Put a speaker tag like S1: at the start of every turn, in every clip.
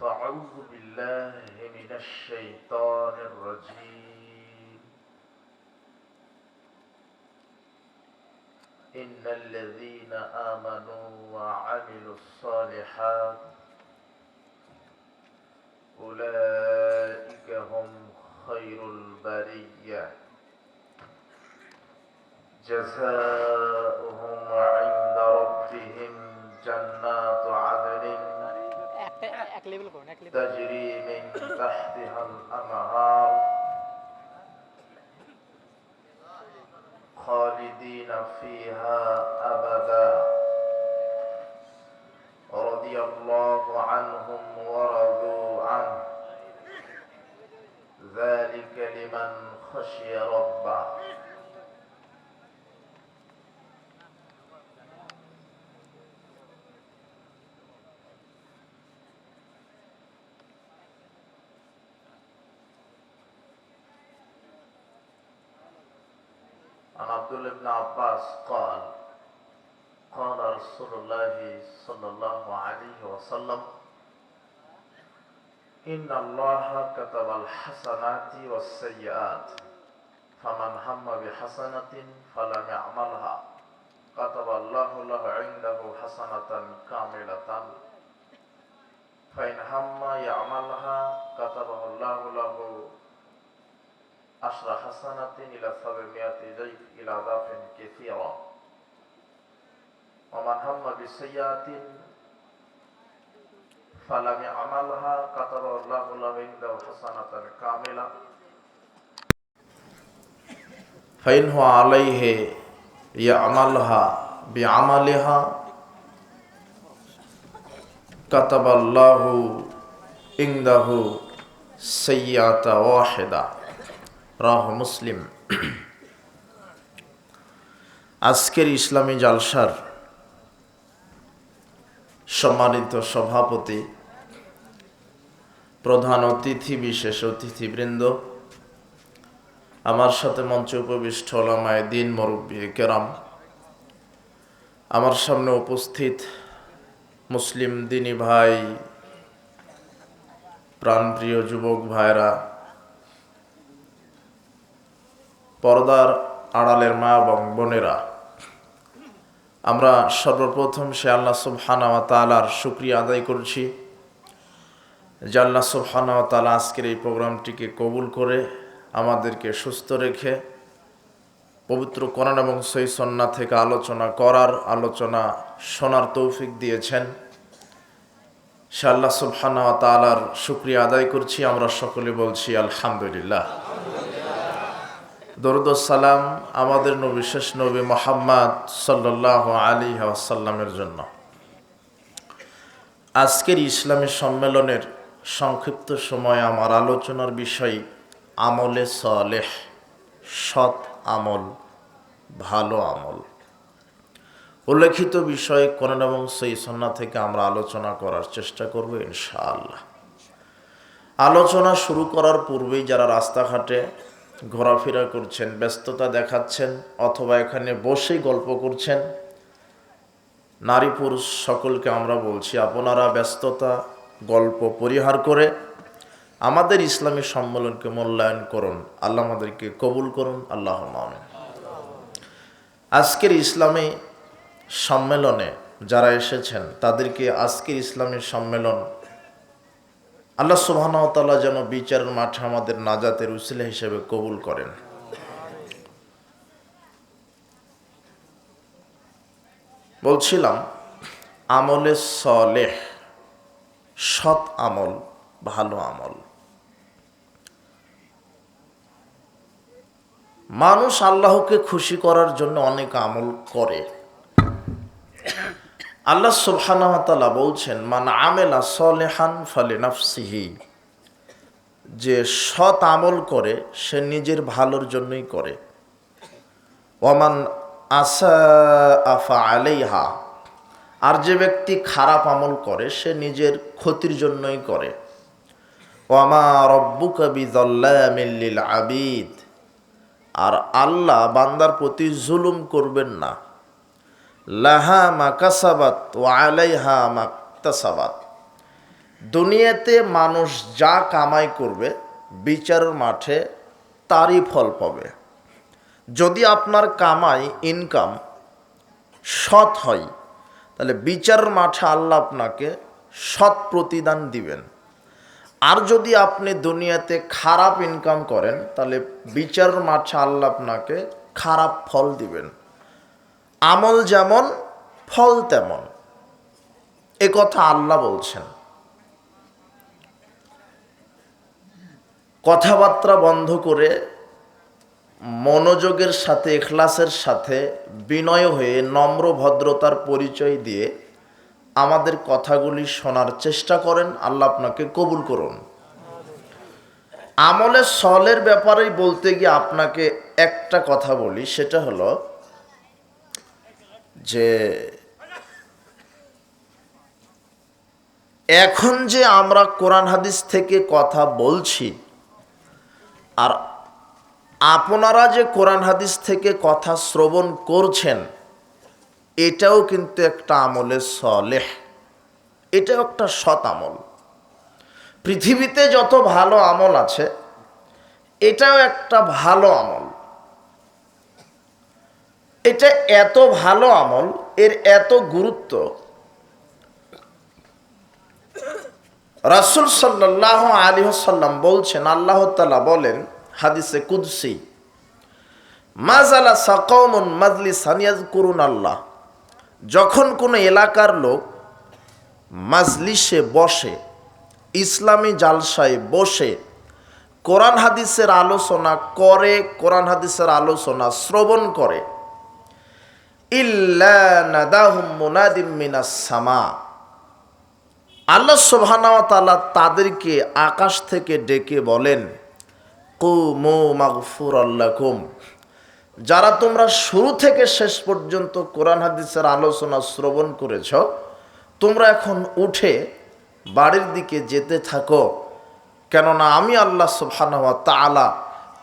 S1: فأعوذ بالله من الشيطان الرجيم. إن الذين آمنوا وعملوا الصالحات أولئك هم خير البرية. جزاؤهم عند تجري من تحتها الأنهار. خالدين فيها أبدا. رضي الله عنهم ورضوا عنه. ذلك لمن خشي ربه. عبد الله بن عباس قال قال رسول الله صلى الله عليه وسلم إن الله كتب الحسنات والسيئات فمن هم بحسنة فلم يعملها. كتب الله له عنده حسنة كاملة. فإن هم يعملها كتبه الله له عشر حسنة إلى سبعمائة ضعف إلى ضعف كثيرا ومن هم بسيئة فلم يعملها كتب الله له عنده حسنة كاملة. فإنه عليه يعملها بعملها. كتب الله عنده سيئة واحدة. রাহ মুসলিম। আজকের ইসলামী জালসার সম্মানিত সভাপতি, প্রধান অতিথি, বিশেষ অতিথিবৃন্দ, আমার সাথে মঞ্চে উপবিষ্ট ওলামায় দিন, মরব্বী কেরাম, আমার সামনে উপস্থিত মুসলিম দিনী ভাই, প্রাণপ্রিয় যুবক ভাইরা পর্দার আড়ালের মা এবং বোনেরা। আমরা সর্বপ্রথম সে আল্লাহ সুবহানা তালার শুক্রিয়া আদায় করছি। যে আল্লাহ সুবহানা তালা আজকের এই প্রোগ্রামটিকে কবুল করে আমাদেরকে সুস্থ রেখে, পবিত্র কোরআন এবং সই সন্না থেকে আলোচনা করার আলোচনা শোনার তৌফিক দিয়েছেন। সে আল্লাহ সুবহানা তালার শুক্রিয়া আদায় করছি। আমরা সকলে বলছি আলহামদুলিল্লাহ। সালাম আমাদের নবী, শেষ নবী মোহাম্মদ সাল্লাহ আলী আসাল্লামের জন্য। আজকের ইসলামী সম্মেলনের সংক্ষিপ্ত সময় আমার আলোচনার বিষয়, আমলে সলেহ, সৎ আমল, ভালো আমল। উল্লেখিত বিষয়ে কোরআন এবং সেই সন্না থেকে আমরা আলোচনা করার চেষ্টা করব ইনশাআল্লাহ। আলোচনা শুরু করার পূর্বেই যারা রাস্তাঘাটে ঘোরাফেরা করছেন, ব্যস্ততা দেখাচ্ছেন, অথবা এখানে বসেই গল্প করছেন। নারী পুরুষ সকলকে আমরা বলছি, আপনারা ব্যস্ততা, গল্প পরিহার করে আমাদের ইসলামী সম্মেলনকে মূল্যায়ন করুন। আল্লাহ আমাদেরকে কবুল করুন। আল্লাহ মামিন আজকের ইসলামী সম্মেলনে যারা এসেছেন, তাদেরকে আজকের ইসলামী সম্মেলন আল্লাহ সুবাহতাল্লাহ যেন বিচারের মাঠে আমাদের নাজাতের উসিলা হিসেবে কবুল করেন। বলছিলাম, আমলে সলেহ, সৎ আমল, ভালো আমল। মানুষ আল্লাহকে খুশি করার জন্য অনেক আমল করে। আল্লাহ সুবহানাহতালা বলছেন, মান আমেলা সলেহান ফলে নাফসিহি। যে সৎ আমল করে, সে নিজের ভালোর জন্যই করে। ওমান আসা আফা আলাইহা আর যে ব্যক্তি খারাপ আমল করে, সে নিজের ক্ষতির জন্যই করে। ওয়ামা রব্বুকা বিদল্লামিল্লিল আবিদ। আর আল্লাহ বান্দার প্রতি জুলুম করবেন না। লাহা মা কাসাবাত ও আলাইহা মা তাসাবাত। দুনিয়াতে মানুষ যা কামাই করবে, বিচারের মাঠে তারই ফল পাবে। যদি আপনার কামাই ইনকাম সৎ হয়, তাহলে বিচারের মাঠে আল্লাহ আপনাকে সৎ প্রতিদান দিবেন। আর যদি আপনি দুনিয়াতে খারাপ ইনকাম করেন, তাহলে বিচারের মাঠে আল্লাহ আপনাকে খারাপ ফল দিবেন। আমল যেমন, ফল তেমন। এ কথা আল্লাহ বলছেন। কথাবার্তা বন্ধ করে মনোযোগের সাথে, এখলাসের সাথে, বিনয় হয়ে, নম্র ভদ্রতার পরিচয় দিয়ে আমাদের কথাগুলি শোনার চেষ্টা করেন। আল্লাহ আপনাকে কবুল করুন। আমলে সলের ব্যাপারেই বলতে গিয়ে আপনাকে একটা কথা বলি, সেটা হলো যে এখন যে আমরা কোরআন হাদিস থেকে কথা বলছি, আর আপনারা যে কোরআন হাদিস থেকে কথা শ্রবণ করছেন, এটাও কিন্তু একটা আমলে সলেহ। এটাও একটা সৎ আমল। পৃথিবীতে যত ভালো আমল আছে, এটাও একটা ভালো আমল। এটা এত ভালো আমল, এর এত গুরুত্ব। রাসুল সাল্লাহ আলী সাল্লাম বলছেন, আল্লাহ তালা বলেন, হাদিসে কুদসি মাজালা সাকমন মাজলি সানিয়াজ করুন আল্লাহ যখন কোনো এলাকার লোক মাজলিসে বসে, ইসলামী জালসায় বসে, কোরআন হাদিসের আলোচনা করে, কোরআন হাদিসের আলোচনা শ্রবণ করে ইল্লা মুনাদিম সামা। আল্লাহ সুবহানাহু তাদেরকে আকাশ থেকে ডেকে বলেন যারা তোমরা শুরু থেকে শেষ পর্যন্ত কোরআন হাদিসের আলোচনা শ্রবণ করেছ, তোমরা এখন উঠে বাড়ির দিকে যেতে থাকো। কেননা আমি আল্লাহ সুবহানাহু তাআলা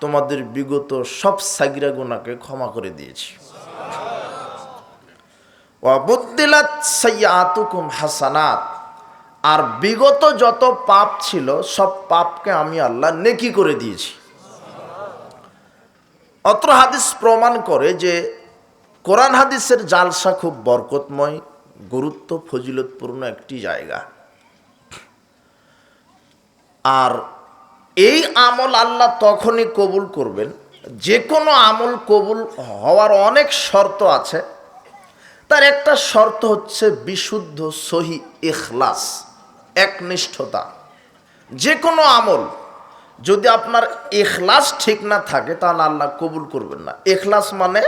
S1: তোমাদের বিগত সব সাগিরা গুনাকে ক্ষমা করে দিয়েছি। ওয়াবুদ্দিলাত সাইয়াতুকুম হাসানাত। আর বিগত যত পাপ ছিল, সব পাপকে আমি আল্লাহ নেকি করে দিয়েছি। অত্র হাদিস প্রমাণ করে যে কোরআন হাদিসের জালসা খুব বরকতময়, গুরুত্ব ফজিলতপূর্ণ একটি জায়গা। আর এই আমল আল্লাহ তখনই কবুল করবেন, যে কোনো আমল কবুল হওয়ার অনেক শর্ত আছে। তার একটা শর্ত হচ্ছে বিশুদ্ধ সহি ইখলাস, একনিষ্ঠতা। যে কোনো আমল, যদি আপনার এখলাস ঠিক না থাকে, তাহলে আল্লাহ কবুল করবেন না। এখলাস মানে?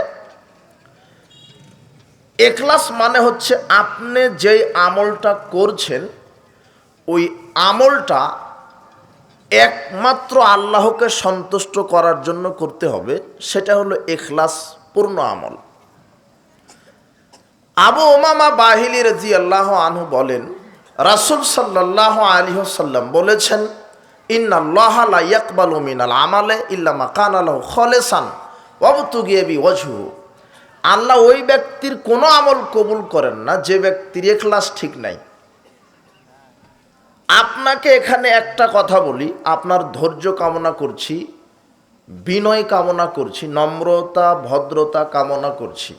S1: এখলাস মানে হচ্ছে আপনি যেই আমলটা করছেন, ওই আমলটা একমাত্র আল্লাহকে সন্তুষ্ট করার জন্য করতে হবে, সেটা হলো এখলাস পূর্ণ আমল। আবু ওমামা বাহিলি রাজি আল্লাহ আনহু বলেন, রাসুল সাল্লাহ আলী সাল্লাম বলেছেন, ইন্নাল্লাহ লা ইয়াকবালু মিনাল আমালে ইল্লা মা কান আলাহু খলেসান ওয়াজহু আল্লাহ ওই ব্যক্তির কোনো আমল কবুল করেন না, যে ব্যক্তির এখলাস ঠিক নাই। আপনাকে এখানে একটা কথা বলি, আপনার ধৈর্য কামনা করছি, বিনয় কামনা করছি, নম্রতা, ভদ্রতা কামনা করছি।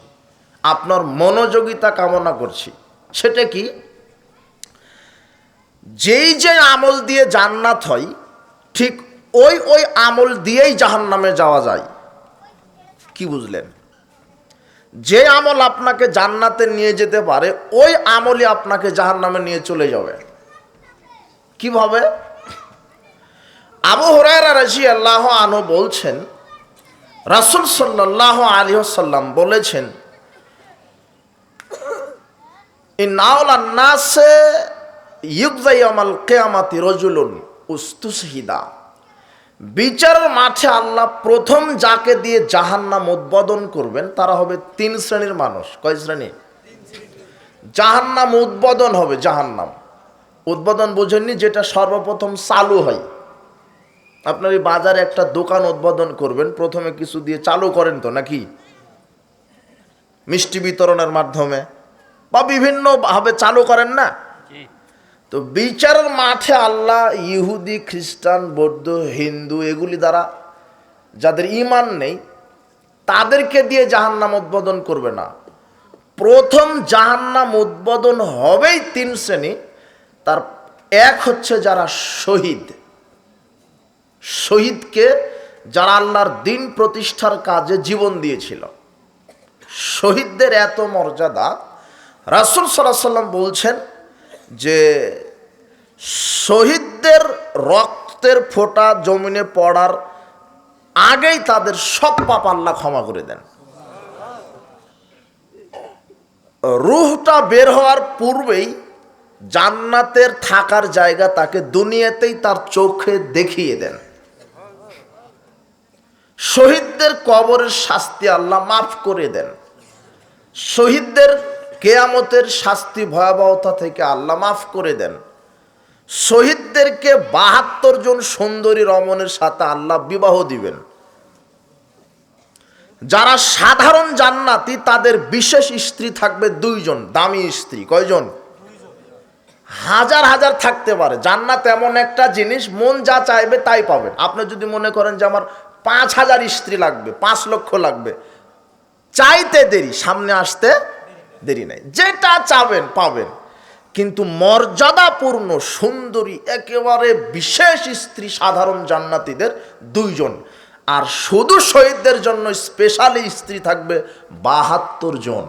S1: আপনার মনোযোগিতা কামনা করছি। সেটা কি? যেই যে আমল দিয়ে জান্নাত হয়, ঠিক ওই ওই আমল দিয়েই জাহান নামে যাওয়া যায়। কি বুঝলেন? যে আমল আপনাকে জান্নাতে নিয়ে যেতে পারে, ওই আমলই আপনাকে জাহান নামে নিয়ে চলে যাবে। কীভাবে? আবু হরাইরা রাজি আল্লাহ আনু বলছেন, রাসুল সাল্লাহ আলী সাল্লাম বলেছেন ইন্নাউলান্নাসে ইউজাইয়ামাল কেয়ামাতি রজুলুন উস্তুসহিদা। বিচারের মাঠে আল্লাহ প্রথম যাকে দিয়ে জাহান্নাম উদ্বোধন করবেন, তারা হবে তিন শ্রেণির মানুষ। কয় শ্রেণি? জাহান্নাম উদ্বোধন হবে, জাহান্নাম। উদ্বোধন বুঝেননি যেটা সর্বপ্রথম চালু হয়। আপনার এই বাজারে একটা দোকান উদ্বোধন করবেন, প্রথমে কিছু দিয়ে চালু করেন তো নাকি? মিষ্টি বিতরণের মাধ্যমে। বা বিভিন্নভাবে চালু করেন না। তো বিচারের মাঠে আল্লাহ ইহুদি খ্রিস্টান বৌদ্ধ হিন্দু এগুলি দ্বারা যাদের ইমান নেই তাদেরকে দিয়ে জাহান্নাম উদ্বোধন করবে না। প্রথম জাহান্নাম উদ্বোধন হবেই তিন শ্রেণি তার এক হচ্ছে যারা শহীদ। শহীদকে যারা আল্লাহর দিন প্রতিষ্ঠার কাজে জীবন দিয়েছিল। শহীদদের এত মর্যাদা রাসুল সাল্লাহ সাল্লাম বলছেন যে শহীদদের রক্তের ফোঁটা জমিনে পড়ার আগেই তাদের সব পাপ আল্লাহ ক্ষমা করে দেন। রুহটা বের হওয়ার পূর্বেই জান্নাতের থাকার জায়গা তাকে দুনিয়াতেই তার চোখে দেখিয়ে দেন। শহীদদের কবরের শাস্তি আল্লাহ মাফ করে দেন। শহীদদের কেয়ামতের শাস্তি ভয়াবহতা থেকে আল্লাহ মাফ করে দেন। শহীদদেরকে বাহাত্তর জন সুন্দরী রমণের সাথে আল্লাহ বিবাহ দিবেন। যারা সাধারণ জান্নাতি, তাদের বিশেষ স্ত্রী থাকবে দুইজন, দামি স্ত্রী। কয়জন? হাজার হাজার থাকতে পারে। জান্নাত এমন একটা জিনিস, মন যা চাইবে তাই পাবেন। আপনি যদি মনে করেন যে আমার পাঁচ হাজার স্ত্রী লাগবে, পাঁচ লক্ষ লাগবে, চাইতে দেরি, সামনে আসতে দেরি নাই। যেটা চাবেন, পাবেন। কিন্তু মর্যাদাপূর্ণ, সুন্দরী, একেবারে বিশেষ স্ত্রী সাধারণ জান্নাতীদের দুইজন। আর শুধু শহীদদের জন্য স্পেশালি স্ত্রী থাকবে বাহাত্তর জন।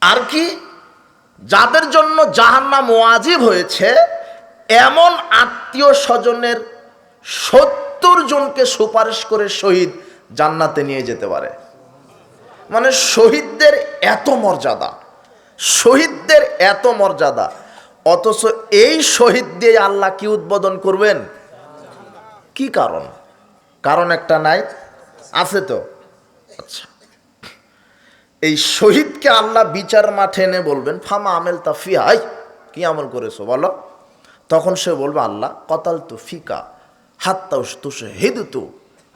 S1: আর কি? যাদের জন্য জাহান্নাম ওয়াজিব হয়েছে, এমন আত্মীয় স্বজনের সত্তর জনকে সুপারিশ করে শহীদ জান্নাতে নিয়ে যেতে পারে। মানে শহীদদের এত মর্যাদা, শহীদদের এত মর্যাদা, অথচ এই শহীদ দিয়ে আল্লাহ কি উদ্বোধন করবেন? কি কারণ? কারণ একটা নাই, আছে তো। আচ্ছা। এই শহীদকে আল্লাহ বিচার মাঠে এনে বলবেন, ফামা আমেল তা ফিহাই কি আমল করেছ বলো? তখন সে বলবে, আল্লাহ কতাল তো ফিকা হাত্তা তু হেদু তু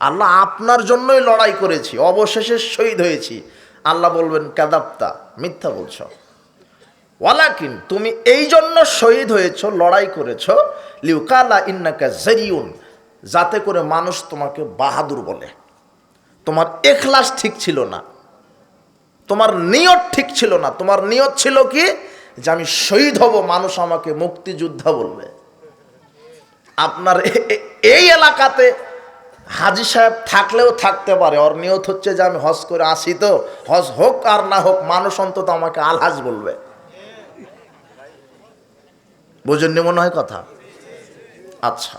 S1: আল্লাহ আপনার জন্যই লড়াই করেছি, অবশেষে শহীদ হয়েছি। আল্লাহ বলবেন, কাদাপ্তা, মিথ্যা বলছ। ওয়ালাকিন, তুমি এই জন্য শহীদ হয়েছ, লড়াই করেছ। লিউকালা ইন্নাকা জেরিউন, যাতে করে মানুষ তোমাকে বাহাদুর বলে। তোমার এখলাস ঠিক ছিল না। তোমার নিয়ত ঠিক ছিল না। তোমার নিয়ত ছিল কি? যে আমি শহীদ হব, মানুষ আমাকে মুক্তিযোদ্ধা বলবে। আপনার এই এলাকাতে হাজি সাহেব থাকলেও থাকতে পারে। ওর নিয়ত হচ্ছে যে আমি হজ করে আসি তো। হজ হোক আর না হোক, মানুষ অন্তত আমাকে আলহাজ বলবে। বুঝেননি মনে হয় কথা? আচ্ছা।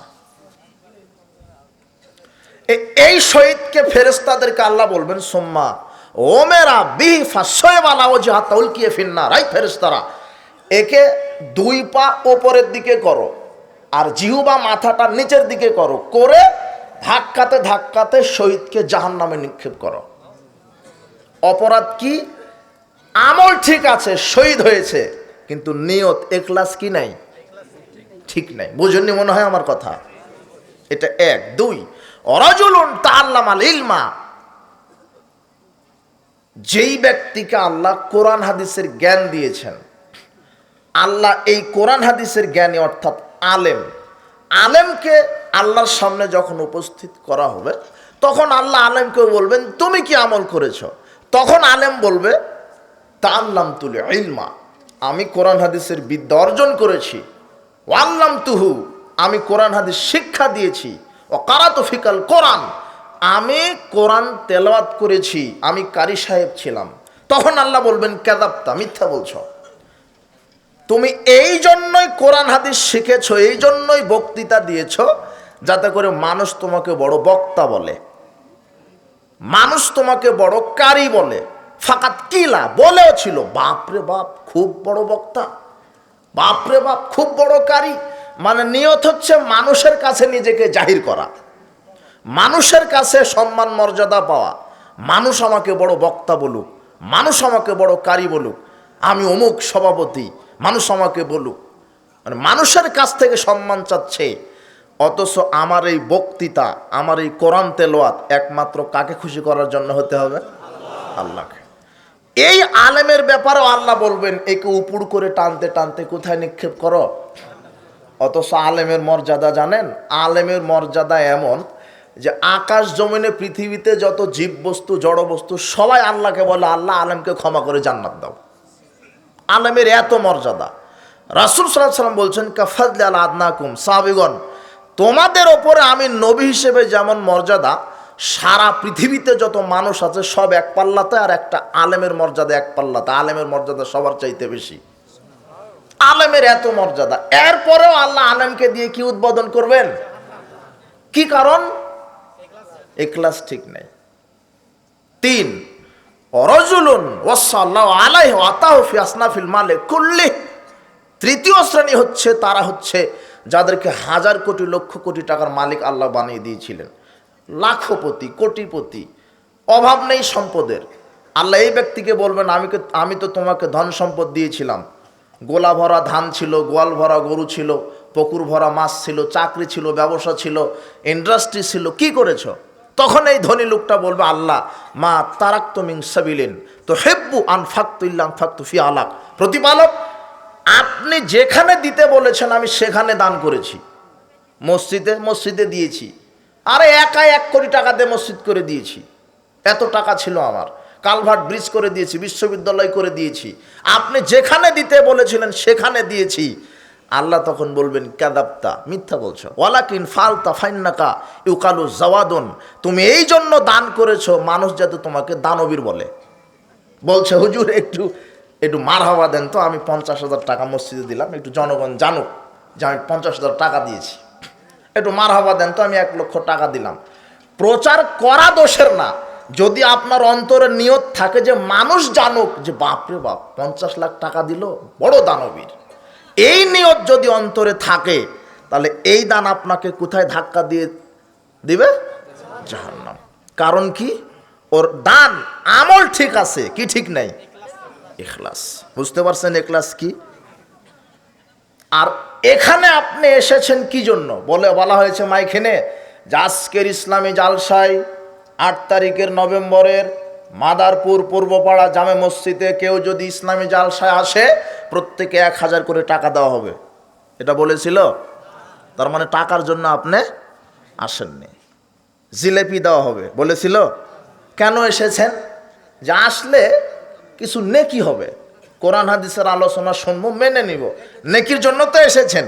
S1: এই শহীদকে ফেরেস্তাদেরকে আল্লাহ বলবেন, সোম্মা ও মেরা বিহিফা শোয়েবালা ও জাহাতা উল্কিয়ে ফিন্না রাই ফেরেস্তারা একে দুই পা ওপরের দিকে করো, আর জিহুবা মাথাটা নিচের দিকে করো। করে ধাক্কাতে ধাক্কাতে শহীদকে জাহান নামে নিক্ষেপ করো। অপরাধ কি? আমল ঠিক আছে, শহীদ হয়েছে, কিন্তু নিয়ত এক্লাস কি নাই? ঠিক নাই। বুঝেননি মনে হয় আমার কথা? এটা এক। দুই, অরাজুলুন আল ইলমা। যেই ব্যক্তিকে আল্লাহ কোরআন হাদিসের জ্ঞান দিয়েছেন, আল্লাহ এই কোরআন হাদিসের জ্ঞানী অর্থাৎ আলেম, আলেমকে আল্লাহর সামনে যখন উপস্থিত করা হবে, তখন আল্লাহ আলেমকে বলবেন, তুমি কি আমল করেছ? তখন আলেম বলবে তা আল্লাম তুলে ইলমা আমি কোরআন হাদিসের বিদ্যা অর্জন করেছি। ওয়াল্লাম তুহু আমি কোরআন হাদিস শিক্ষা দিয়েছি। ও কারাতো ফিকাল কোরআন, আমি কোরআন তেলাওয়াত করেছি, আমি কারি সাহেব ছিলাম। তখন আল্লাহ বলবেন কেদাপ্তা মিথ্যা বলছ। তুমি এই জন্যই কোরআন হাদিস শিখেছো, এই জন্যই বক্তৃতা দিয়েছ যাতে করে মানুষ তোমাকে বড় বক্তা বলে, মানুষ তোমাকে বড় কারি বলে। ফাকাত কিলা বলেও ছিল, বাপরে বাপ, খুব বড় বক্তা। বাপরে বাপ, খুব বড় কারি। মানে নিয়ত হচ্ছে মানুষের কাছে নিজেকে জাহির করা, মানুষের কাছে সম্মান মর্যাদা পাওয়া। মানুষ আমাকে বড় বক্তা বলুক, মানুষ আমাকে বড় কারি বলুক, আমি অমুক সভাপতি, মানুষ আমাকে বলুক। মানে মানুষের কাছ থেকে সম্মান চাচ্ছে অথচ আমার এই বক্তৃতা, আমার এই কোরআন তেলোয়াত একমাত্র কাকে খুশি করার জন্য হতে হবে? আল্লাহকে। এই আলেমের ব্যাপারেও আল্লাহ বলবেন, একে উপুড় করে টানতে টানতে কোথায় নিক্ষেপ করো? অথচ আলেমের মর্যাদা জানেন? আলেমের মর্যাদা এমন যে আকাশ জমিনে পৃথিবীতে যত জীব বস্তু জড় বস্তু সবাই আল্লাহকে বলে, আল্লাহ আলেমকে ক্ষমা করে জান্নাত দাও। আলেমের এত মর্যাদা। রাসুল সাল্লাহ সাল্লাম বলছেন কাফাজলে আল আদনাকুম সাবিগণ তোমাদের ওপরে আমি নবী হিসেবে যেমন মর্যাদা, সারা পৃথিবীতে যত মানুষ আছে সব এক পাল্লাতে আর একটা আলেমের মর্যাদা এক পাল্লাতে। আলেমের মর্যাদা সবার চাইতে বেশি। আলেমের এত মর্যাদা। এরপরেও আল্লাহ আলেমকে দিয়ে কি উদ্বোধন করবেন? কি কারণ? এক্লাস ঠিক নেই। তিন, অরজুলুন ওয়াসাল্লাহ আতাহু ফি মালে। কুল্লি, তৃতীয় শ্রেণি হচ্ছে, তারা হচ্ছে যাদেরকে হাজার কোটি, লক্ষ কোটি টাকার মালিক আল্লাহ বানিয়ে দিয়েছিলেন। লাখপতি, কোটিপতি, অভাব নেই সম্পদের। আল্লাহ এই ব্যক্তিকে বলবেন, আমি আমি তো তোমাকে ধন সম্পদ দিয়েছিলাম। গোলা ভরা ধান ছিল, গোয়াল ভরা গরু ছিল, পুকুর ভরা মাছ ছিল, চাকরি ছিল, ব্যবসা ছিল, ইন্ডাস্ট্রি ছিল, কি করেছ? তখন এই ধনী লোকটা বলবে, আল্লাহ, মা তারাক তুমিং সাবিলেন তো হেব্বু আন ফাক্তু ইল্লাম ফাক্তু ফি আলাক। প্রতিপালক আপনি যেখানে দিতে বলেছেন, আমি সেখানে দান করেছি। মসজিদে মসজিদে দিয়েছি। আরে একা এক কোটি টাকা দিয়ে মসজিদ করে দিয়েছি। এত টাকা ছিল আমার। কালভার্ট ব্রিজ করে দিয়েছি, বিশ্ববিদ্যালয় করে দিয়েছি। আপনি যেখানে দিতে বলেছিলেন, সেখানে দিয়েছি। আল্লাহ তখন বলবেন কাদাপ্তা মিথ্যা বলছো। ওয়ালাকিন ফালতা ফাইন্নাকা ইউকালু জাওয়াদন। তুমি এই জন্য দান করেছ, মানুষ যাতে তোমাকে দানবীর বলে। বলছে, হুজুর, একটু একটু মার হওয়া দেন তো, আমি পঞ্চাশ হাজার টাকা মসজিদে দিলাম, একটু জনগণ জানুক যে আমি পঞ্চাশ হাজার টাকা দিয়েছি। একটু মার হওয়া দেন তো, আমি এক লক্ষ টাকা দিলাম। প্রচার করা দোষের না। যদি আপনার অন্তরে নিয়ত থাকে যে মানুষ জানুক, যে বাপরে বাপ, পঞ্চাশ লাখ টাকা দিল, বড় দানবীর। এই নিয়ত যদি অন্তরে থাকে, তাহলে এই দান আপনাকে কোথায় ধাক্কা দিয়ে দিবে? জাহান্নাম। কারণ কি? ওর দান আমল ঠিক আছে, কি ঠিক নাই? এখলাস বুঝতে পারছেন এখলাস কি? আর এখানে আপনি এসেছেন কি জন্য? বলে বলা হয়েছে মাইখেনে, যে আজকের ইসলামী জালসায় আট তারিখের নভেম্বরের মাদারপুর পূর্বপাড়া জামে মসজিদে কেউ যদি ইসলামী জালসায় আসে, প্রত্যেকে এক হাজার করে টাকা দেওয়া হবে। এটা বলেছিল? তার মানে টাকার জন্য আপনি আসেননি। জিলেপি দেওয়া হবে। বলেছিল? কেন এসেছেন? যে আসলে কিছু নেকি হবে। কোরআন হাদিসের আলোচনা শুনব মেনে নিব। নেকির জন্য তো এসেছেন।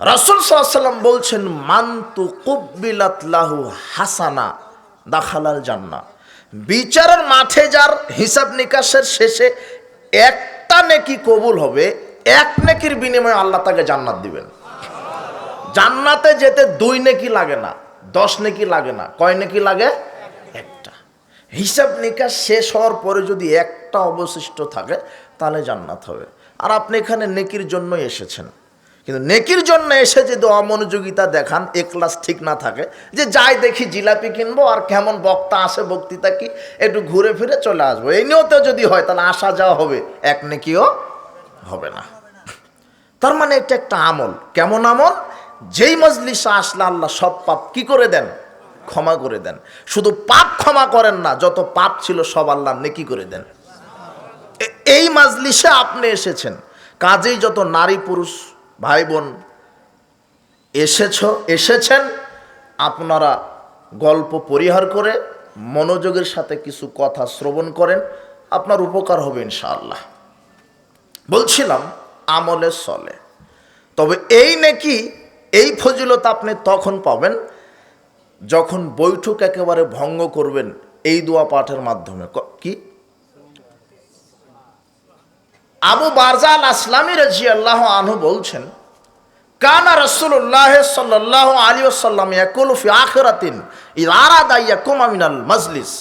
S1: রাসুল সাল্লাম বলছেন মান্তু কুব্বিলাত লাহু হাসানা দাখালাল জান্না বিচারের মাঠে যার হিসাব নিকাশের শেষে একটা নেকি কবুল হবে, এক নেকির বিনিময়ে আল্লাহ তাকে জান্নাত দিবেন। জান্নাতে যেতে দুই নেকি লাগে না, দশ নেকি লাগে না। কয় নেকি লাগে? হিসাব নিকাশ শেষ হওয়ার পরে যদি একটা অবশিষ্ট থাকে, তাহলে জান্নাত হবে। আর আপনি এখানে নেকির জন্য এসেছেন। কিন্তু নেকির জন্য এসে যদি অমনোযোগিতা দেখান ক্লাস ঠিক না থাকে, যে যাই দেখি জিলাপি কিনবো, আর কেমন বক্তা আসে, বক্তৃতা কি, একটু ঘুরে ফিরে চলে আসব। এই নিয়েও যদি হয়, তাহলে আসা যাওয়া হবে। এক নেকিও হবে না। তার মানে এটা একটা আমল। কেমন আমল? যেই মজলিসে আসলে আল্লাহ সব পাপ কি করে দেন? ক্ষমা করে দেন। শুধু পাপ ক্ষমা করেন না, যত পাপ ছিল সব আল্লাহ নেকি করে দেন। এই মাজলিসে আপনি এসেছেন। কাজেই যত নারী পুরুষ ভাই বোন এসেছ এসেছেন, আপনারা গল্প পরিহার করে, মনোযোগের সাথে কিছু কথা শ্রবণ করেন, আপনার উপকার হবে ইনশাআল্লাহ। বলছিলাম, আমলে চলে তবে এই নাকি, এই ফজিলত আপনি তখন পাবেন যখন বৈঠক একেবারে ভঙ্গ করবেন, এই দোয়া পাঠের মাধ্যমে। কি আবু বারজাল আসলামী রাজি আল্লাহ আনহু বলছেন, কানা রসুল্লাহ সাল্লাহ আলী আসাল্লাম ইয়াকুল ফি আখরাতিন ইরাদা ইয়াকুম আমিনাল মজলিস।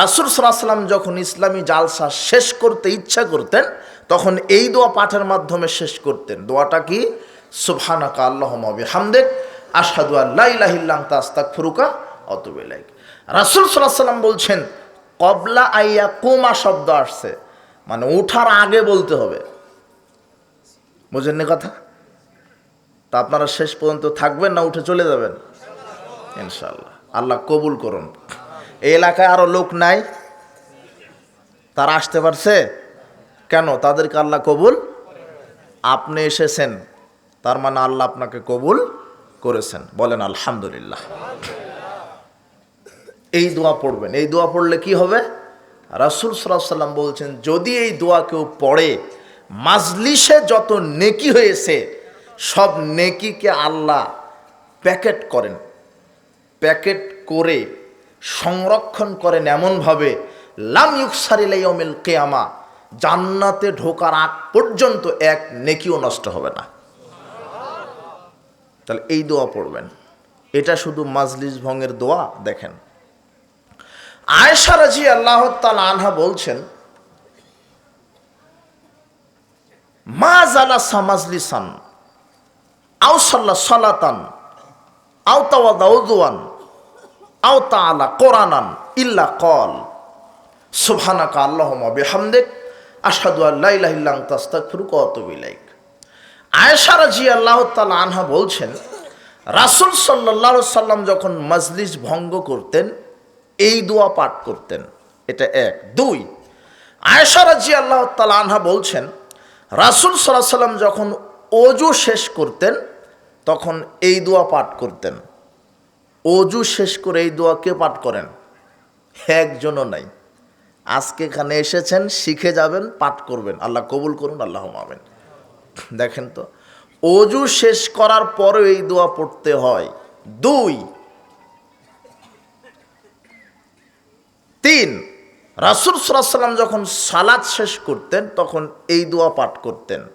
S1: রাসুল সাল্লাম যখন ইসলামী জালসা শেষ করতে ইচ্ছা করতেন, তখন এই দোয়া পাঠের মাধ্যমে শেষ করতেন। দোয়াটা কি? সুবহানাকা আল্লাহুম্মা বিহামদিক। আশহাদু আল্লা ইলাহা ইল্লা আনতা আস্তাগফিরুকা ওয়া আতুবু ইলাইক। রাসূল সাল্লাম বলছেন, কবলা আইয়া কুমা শব্দ আসছে। মানে ওঠার আগে বলতে হবে। বুঝেননি কথা? তা আপনারা শেষ পর্যন্ত থাকবেন না, উঠে চলে যাবেন? ইনশাল্লাহ আল্লাহ কবুল করুন। এই এলাকায় আরও লোক নাই? তারা আসতে পারছে? কেন? তাদেরকে আল্লাহ কবুল? আপনি এসেছেন। তার মানে আল্লাহ আপনাকে কবুল করেছেন। বলেন, আলহামদুলিল্লাহ। এই দোয়া পড়বেন। এই দোয়া পড়লে কি হবে? রাসুল সাল্লাহ সাল্লাম বলছেন, যদি এই দোয়া কেউ পড়ে, মাজলিসে যত নেকি হয়েছে, সব নেকিকে আল্লাহ প্যাকেট করেন। প্যাকেট করে সংরক্ষণ করেন এমনভাবে, লাম ইউকসারিলাইমিল কেয়ামা জান্নাতে ঢোকার আগ পর্যন্ত এক নেকিও নষ্ট হবে না। তাহলে এই দোয়া পড়বেন। এটা শুধু মাজলিস ভঙ্গের দোয়া? দেখেন। রাজি আল্লাহ তাআলা আনহা বলছেন, মা জালা সামাজলিসান আও সাল্লা সালাতান আও তাওয়া দাউদুয়ান আও তাআলা কোরআনান ইল্লা কল সুবহানাকা আল্লাহুম্মা বিহামদিক, আশহাদু আল্লা ইলাহা ইল্লা আনতা আস্তাগফিরুকা ওয়া আতুবু আয়েশা রাদিয়াল্লাহু তাআলা আনহা বলছেন, রাসূল আলাইহি সাল্লাম যখন মজলিস ভঙ্গ করতেন, এই দোয়া পাঠ করতেন। এটা এক। দুই, আয়েশা রাদিয়াল্লাহু তাআলা আনহা বলছেন, রাসূল আলাইহি সাল্লাম যখন অজু শেষ করতেন, তখন এই দোয়া পাঠ করতেন। অজু শেষ করে এই দোয়া কে পাঠ করেন? একজনও নাই। আজকে এখানে এসেছেন, শিখে যাবেন, পাঠ করবেন। আল্লাহ কবুল করুন, আল্লাহ মাবেন দেখেন তো, অজু শেষ করার পরেও এই দোয়া পড়তে হয়। দুই। তিন। রাসুল সাল্লাম যখন সালাদ শেষ করতেন, তখন এই দোয়া পাঠ করতেন।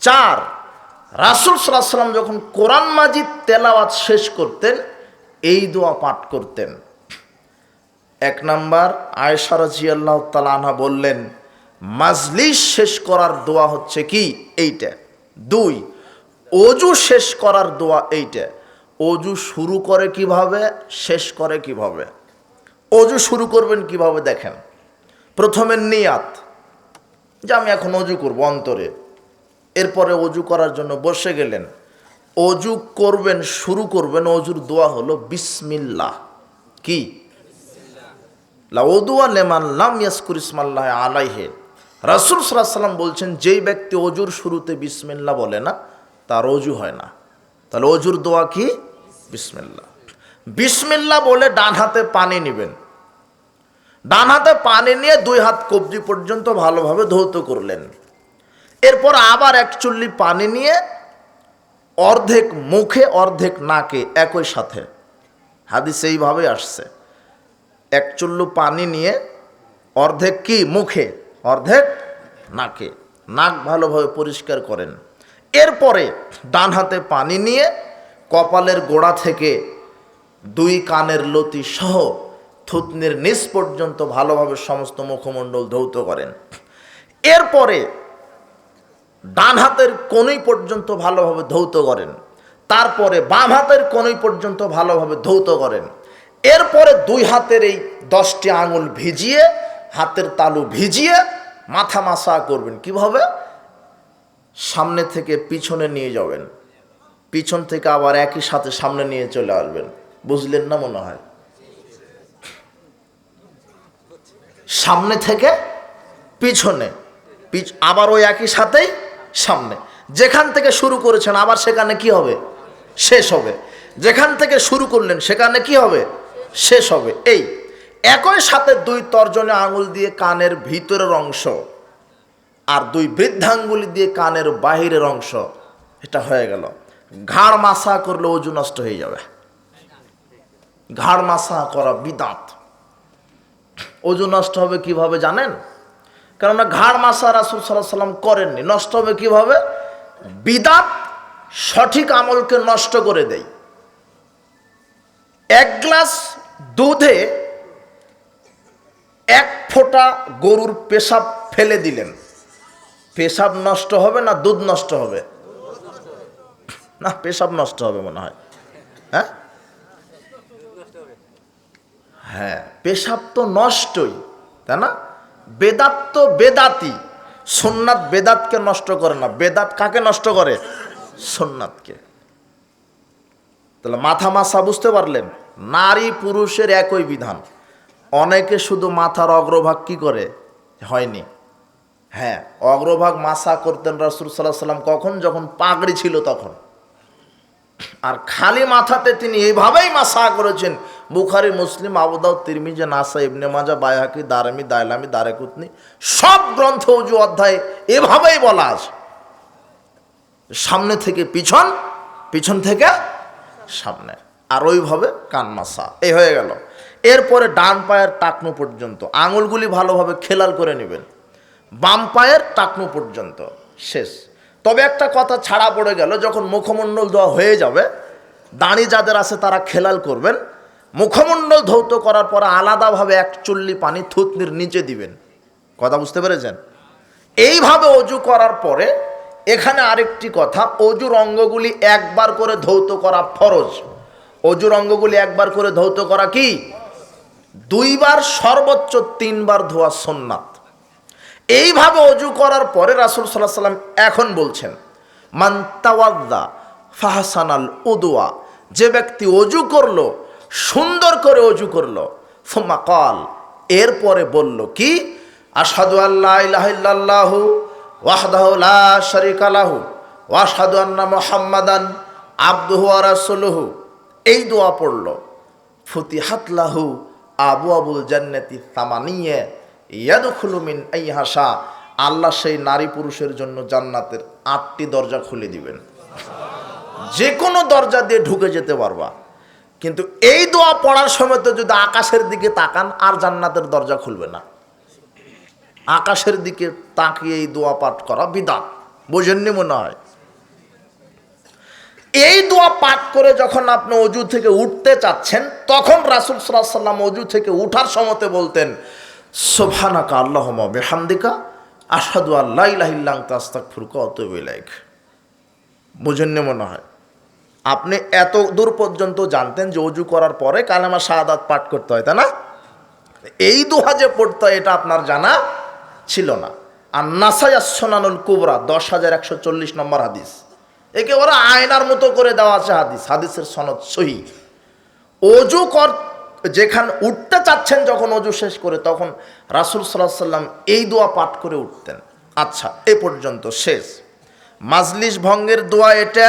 S1: চার। রাসুল সাল্লাম যখন কোরআন মাজিদ তেলাওয়াত শেষ করতেন, এই দোয়া পাঠ করতেন। এক নাম্বার, আয়েশা রাজিয়াল্লাহ তালানহা বললেন মাজলিস শেষ করার দোয়া হচ্ছে কি? এইটা। দুই, অজু শেষ করার দোয়া এইটা। অজু শুরু করে কীভাবে? শেষ করে কীভাবে? অজু শুরু করবেন কীভাবে দেখেন? প্রথমে নিয়াত। যে আমি এখন অজু করব অন্তরে। এরপরে অজু করার জন্য বসে গেলেন। অজু করবেন, শুরু করবেন, অজুর দোয়া হলো বিসমিল্লাহ। কি? লাউদুয়া লেমান লাম ইয়াসকুর ইসমাল্লাহ আলাইহে। রাসুল সাল্লাম বলছেন, যেই ব্যক্তি অজুর শুরুতে বিসমিল্লা বলে না, তার অজু হয় না। তাহলে অজুর দোয়া কি? বিসমিল্লা বিসমিল্লা বলে ডান হাতে পানি নেবেন। ডান হাতে পানি নিয়ে দুই হাত কবজি পর্যন্ত ভালোভাবে ধৌত করলেন। এরপর আবার এক চুল্লি পানি নিয়ে অর্ধেক মুখে, অর্ধেক নাকে একই সাথে। হাদিস এইভাবে আসছে। এক চুল্লু পানি নিয়ে অর্ধেক কি? মুখে। অর্ধেক নাকে, নাক ভালোভাবে পরিষ্কার করেন। এরপরে ডান হাতে পানি নিয়ে কপালের গোড়া থেকে দুই কানের লতি সহ থুতনির নিচ পর্যন্ত ভালোভাবে সমস্ত মুখমণ্ডল ধৌত করেন। এরপরে ডান হাতের কনুই পর্যন্ত ভালোভাবে ধৌত করেন। তারপরে বাম হাতের কনুই পর্যন্ত ভালোভাবে ধৌত করেন। এরপরে দুই হাতের এই দশটি আঙুল ভিজিয়ে হাতের তালু ভিজিয়ে মাথা মাসা করবেন। কীভাবে? সামনে থেকে পিছনে নিয়ে যাবেন। পিছন থেকে আবার একই সাথে সামনে নিয়ে চলে আসবেন। বুঝলেন না মনে হয়? সামনে থেকে পিছনে। পিছ আবার ওই একই সাথেই সামনে। যেখান থেকে শুরু করেছেন, আবার সেখানে কি হবে? শেষ হবে। যেখান থেকে শুরু করলেন, সেখানে কি হবে? শেষ হবে। এই একই সাথে দুই তর্জনে আঙুল দিয়ে কানের ভিতরের অংশ আর দুই বৃদ্ধাঙ্গুলি দিয়ে কানের বাহিরের অংশ, এটা হয়ে গেল। ঘাড় মাসা করলে ওজু নষ্ট হয়ে যাবে। ঘাড় মাসা করা বিদাত। ওজু নষ্ট হবে কীভাবে জানেন? কেননা ঘাড় মাসা রাসুল সাল্লাহ সাল্লাম করেননি। নষ্ট হবে কীভাবে? বিদাত সঠিক আমলকে নষ্ট করে দেয়। এক গ্লাস দুধে এক ফোঁটা গরুর পেশাব ফেলে দিলেন। পেশাব নষ্ট হবে না দুধ নষ্ট হবে? না, পেশাব নষ্ট হবে মনে হয়। হ্যাঁ? হ্যাঁ পেশাব তো নষ্টই, তাই না? বেদাত তো বেদাতি সোননাথ বেদাতকে নষ্ট করে না। বেদাত কাকে নষ্ট করে? সোননাথকে। তাহলে মাথা মাসা বুঝতে পারলেন? নারী পুরুষের একই বিধান। অনেকে শুধু মাথার অগ্রভাগ কি করে? হয়নি। হ্যাঁ অগ্রভাগ মাসা করতেন রাসুল সাল্লাহ সাল্লাম কখন? যখন পাগড়ি ছিল তখন। আর খালি মাথাতে তিনি এইভাবেই মাসা করেছেন। বুখারি, মুসলিম আবুদাউ তিরমিজে নাসা ইবনে মাজা বায়াকি দারামি, দায়লামি, দারেকুতনি, সব গ্রন্থ উজু অধ্যায়ে এভাবেই বলা আছে। সামনে থেকে পিছন পিছন থেকে সামনে। আর ওইভাবে কান মাসা। এই হয়ে গেল। এরপরে ডান পায়ের টাকনু পর্যন্ত, আঙুলগুলি ভালোভাবে খেলাল করে নেবেন। বাম পায়ের টাকনু পর্যন্ত, শেষ। তবে একটা কথা ছাড়া পড়ে গেল, যখন মুখমণ্ডল ধোয়া হয়ে যাবে, দাঁড়ি যাদের আছে তারা খেলাল করবেন। মুখমণ্ডল ধৌত করার পর আলাদাভাবে এক চুল্লি পানি থুতনির নিচে দিবেন। কথা বুঝতে পেরেছেন? এইভাবে অজু করার পরে, এখানে আরেকটি কথা, অজুর অঙ্গগুলি একবার করে ধৌত করা ফরজ। অজুর অঙ্গগুলি একবার করে ধৌত করা কি? দুইবার সর্বোচ্চ তিনবার ধোয়া সোননাথ। এইভাবে অজু করার পরে রাসুল সাল্লাহ সাল্লাম এখন বলছেন মান্তাওয়াদ্দা ফাহাসানাল উদুয়া যে ব্যক্তি অজু করল, সুন্দর করে অজু করল ফুমা এরপরে বলল কি আসাদু আল্লাহ ইলাহিল্লাহু ওয়াহদাহু লা শারিকা লাহু ওয়াশহাদু আন্না মুহাম্মাদান আবদুহু এই দোয়া পড়ল, ফুতিহাত লাহু আবু আবুল জান্নাতি তামানিয়ে ইয়াদখুলু মিন আইহাসা আল্লাহ সেই নারী পুরুষের জন্য জান্নাতের আটটি দরজা খুলে দিবেন। যে কোনো দরজা দিয়ে ঢুকে যেতে পারবা। কিন্তু এই দোয়া পড়ার সময় তো যদি আকাশের দিকে তাকান, আর জান্নাতের দরজা খুলবে না। আকাশের দিকে তাকিয়ে এই দোয়া পাঠ করা বিদাত। বোঝেননি মনে হয়? এই দোয়া পাঠ করে যখন আপনি অজু থেকে উঠতে চাচ্ছেন, তখন রাসুল সাল্লাম অজু থেকে উঠার সময়তে বলতেন সোভানাকা আল্লাহ বেহামদিকা আসাদু আল্লাহ ইলাহিল্লাং তাস্তাক ফুরকা অতবিলাইক বুঝেননি মনে হয়? আপনি এত দূর পর্যন্ত জানতেন যে অজু করার পরে কালেমা শাহাদাত পাঠ করতে হয়, তাই না? এই দোহা যে পড়তে এটা আপনার জানা ছিল না। আর নাসায়াসনানুল কুবরা, দশ হাজার একশো চল্লিশ নম্বর হাদিস। একেবারে আয়নার মতো করে দেওয়া আছে হাদিস। হাদিসের সনদ সহি। অজু কর যেখানে উঠতে চাচ্ছেন, যখন অজু শেষ করে, তখন রাসুল সাল্লাহ সাল্লাম এই দোয়া পাঠ করে উঠতেন। আচ্ছা এ পর্যন্ত শেষ। মাজলিস ভঙ্গের দোয়া এটা,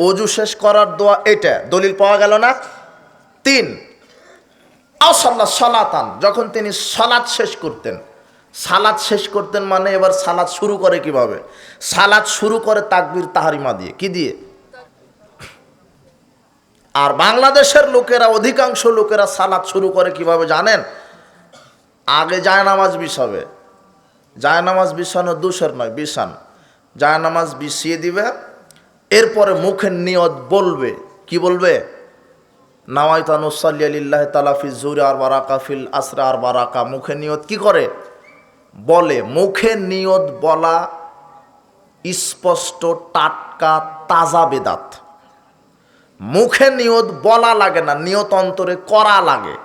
S1: অজু শেষ করার দোয়া এটা। দলিল পাওয়া গেল না? তিন আসাল্লাহ সলাতান, যখন তিনি সালাদ শেষ করতেন। সালাদ শেষ করতেন মানে এবার সালাদ শুরু করে কীভাবে? সালাদ শুরু করে তাকবির তাহারিমা দিয়ে। কি দিয়ে? আর বাংলাদেশের লোকেরা, অধিকাংশ লোকেরা সালাদ শুরু করে কীভাবে জানেন? আগে জায়নামাজ বিছাবে। জায়নামাজ বিছানো দুশের নয়, বিছান। জায়নামাজ বিছিয়ে দিবে, এরপরে মুখের নিয়ত বলবে। কি বলবে? নাওয়াইতানুসাল্লি আলিল্লাহ তালাফি জুরে আর বারাকা ফিল আসরা আর বারাকা মুখে নিয়ত কি করে? বলে, মুখে নিয়ত বলা, স্পষ্ট, টাটকা, তাজা বেদাত। মুখে নিয়ত বলা লাগে না, নিয়ত অন্তরে করা লাগে।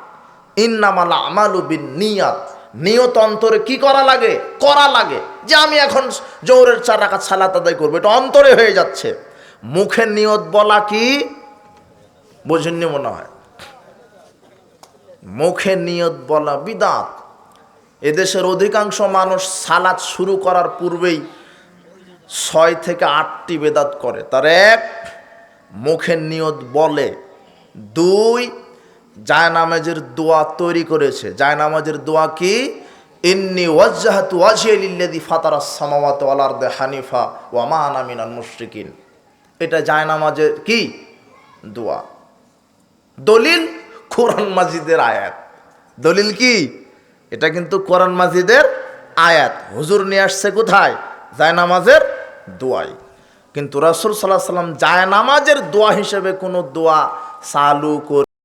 S1: ইন্নামালা আমালুবিন নিয়াত নিয়ত অন্তরে কি করা লাগে? করা লাগে। যে আমি এখন জৌরের চার রাখা সালাত আদায় করব, এটা অন্তরে হয়ে যাচ্ছে। মুখে নিয়ত বলা কি? বোঝেননি মনে হয়। মুখে নিয়ত বলা বিদাত। এদেশের অধিকাংশ মানুষ সালাদ শুরু করার পূর্বেই ছয় থেকে আটটি বেদাত করে। তার এক, মুখের নিয়ত বলে। দুই, জায়নামাজের দোয়া তৈরি করেছে। জায়নামাজের দোয়া কি? ইন্নি ওয়াজ্জাহাতু ওয়াজহিলিল্লাযী ফাতারাস সামাওয়াতি ওয়াল আরদা হানিফা ওয়া মা আনা মিনাল মুশরিকিন। এটা জায়নামাজের কি? দোয়া। দলিল কোরআন মাজিদের আয়াত। দলিল কি? এটা কিন্তু কোরআন মাজিদের আয়াত। হুজুর নিয়ে আসছে কোথায়? জায়নামাজের দোয়াই কিন্তু রাসুল সাল্লাহ সাল্লাম জায়নামাজের দোয়া হিসেবে কোনো দোয়া চালু করে